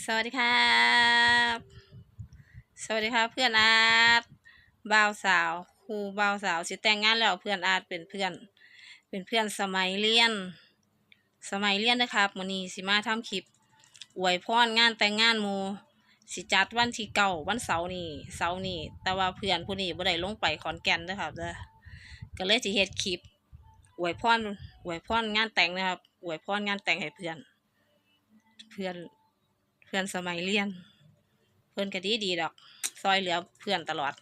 สวัสดีครับ สวัสดีครับเพื่อนอาร์ตบ่าวสาวครูบ่าวสาวสิแต่งงานแล้วเพื่อนอาร์ตเป็นเพื่อน เป็นเพื่อนสมัยเรียน สมัยเรียนนะครับมื้อนี้สิมาทำคลิปอวยพรงานแต่งงานหมู่สิจัดวันที่เก้าวันเสาร์นี้เสาร์นี้แต่ว่าเพื่อนผู้นี้บ่ได้ลงไปขอนแก่นเด้อครับเด้อก็เลยสิเฮ็ดคลิปอวยพรอวยพรงานแต่งนะครับอวยพรงานแต่งให้เพื่อน เพื่อน พื่อนสมัยเรียน เพื่อนก็ดีดีดอก ซอยเหลือเพื่อนตลอด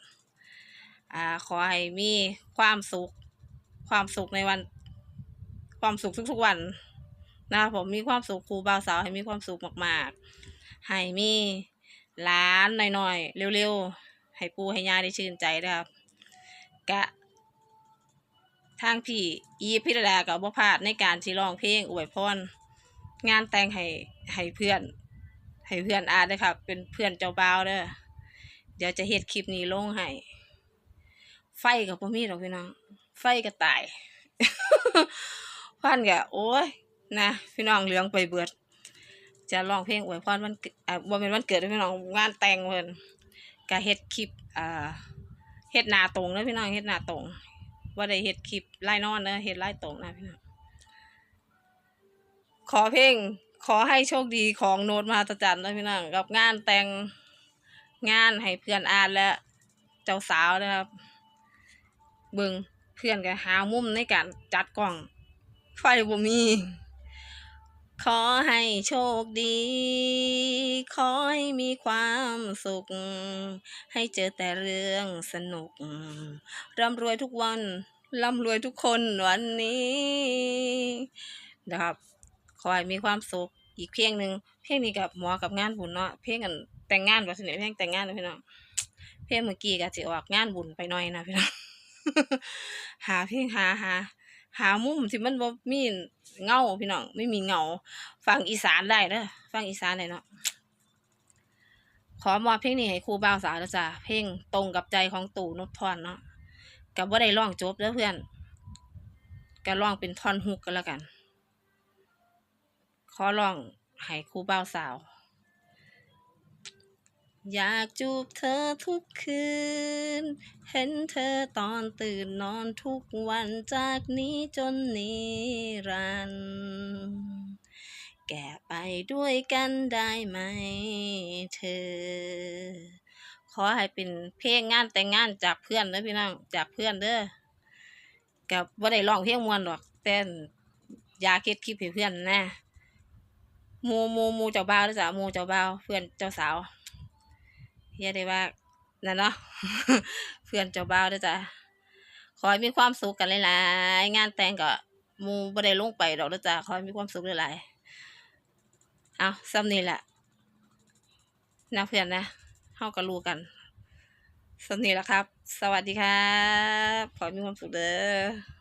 อ่า ขอให้มีความสุข ความสุขในวัน ความสุขทุกๆวันนะครับผมมีความสุขครูบ่าวสาวให้มีความสุขมากๆ ให้มีหลานหน่อยๆ เร็วๆ ให้ปูให้ยาได้ชื่นใจนะครับ กะ ทางพี่อีพิรดากับบ่พลาดในการที่ร้องเพลงอวยพรงานแต่งให้ให้เพื่อน ให้เพื่อนอาร์ตเลยครับเป็นเพื่อนเจ้าบ่าวเด้อเดี๋ยวจะเฮ็ดคลิปนี้ลงให้ไฟกับพ่อมีดอกพี่น้อง ไฟก็ตายพันกะโอ้ยนะพี่น้องเหลืองไปเบิด จะร้องเพลงอวยพรวันเกิดอ่าบ่เป็นวันเกิดพี่น้องงานแต่งเพิ่นก็เฮ็ดคลิปอ่าเฮ็ดหน้าตรงเด้อพี่น้องเฮ็ดหน้าตรงว่าได้เฮ็ดคลิปไล่นอนเด้อเฮ็ดไล่ตรงนะพี่น้องขอเพลง ขอให้โชคดีของโน้ตมหัศจรรย์นะพี่น้องกับงานแต่งงานให้เพื่อนอาร์ตและเจ้าสาวนะครับ เบิงเพื่อนก็หามุมในการจัดกล้อง ไฟบ่มี ขอให้โชคดี ขอให้มีความสุข ให้เจอแต่เรื่องสนุก ร่ำรวยทุกวัน ร่ำรวยทุกคนวันนี้นะครับ ขอให้มีความสุขอีกเพลงหนึ่งเพลงนี้กับหมอกับงานบุญเนาะเพลงกันแต่งงานว่าสิเนี่ยเพลงแต่งงานนะพี่น้องเพลงเมื่อกี้ก็สิออกงานบุญไปหน่อยนะพี่น้องหาเพลงหาหาหามุมที่มันบ่มีเงาพี่น้องไม่มีเงาฟังอีสานได้เด้อฟังอีสานได้เนาะขอมอบเพลงนี้ให้ครูบ่าวสาวนะจ้ะเพลงตรงกับใจของตู่นพพรเนาะกับว่าได้ร้องจบเด้อเพื่อนก็ร้องเป็นท่อนฮุกกันแล้วกัน ขอร้องให้ครูบ่าวสาว อยากจูบเธอทุกคืน เห็นเธอตอนตื่นนอนทุกวันจากนี้จนนิรันดร์แก่ไปด้วยกันได้ไหมเธอ ขอให้เป็นเพลงงานแต่งงานจากเพื่อนเด้อพี่น้องจากเพื่อนเด้อกับว่าได้ร้องเพลงมวนดอกแต่อยากเก็ดคลิปให้เพื่อนนะ หมูหมูหมูเจ้าบ่าวหรือจ้ะหมูเจ้าบ่าวเพื่อนเจ้าสาวเฮียได้ว่านั่นเนาะเพื่อนเจ้าบ่าวด้อจ้ะขอให้มีความสุขกันหลายๆงานแต่งก็มูบ่ได้ลงไปดอกด้อจ้ะขอให้มีความสุขหลายๆเอาซ้ำนี่แหละนะเพื่อนนะเฮาก็รู้กันซ้ำนี่แหละครับ สวัสดีครับขอให้มีความสุขเด้อ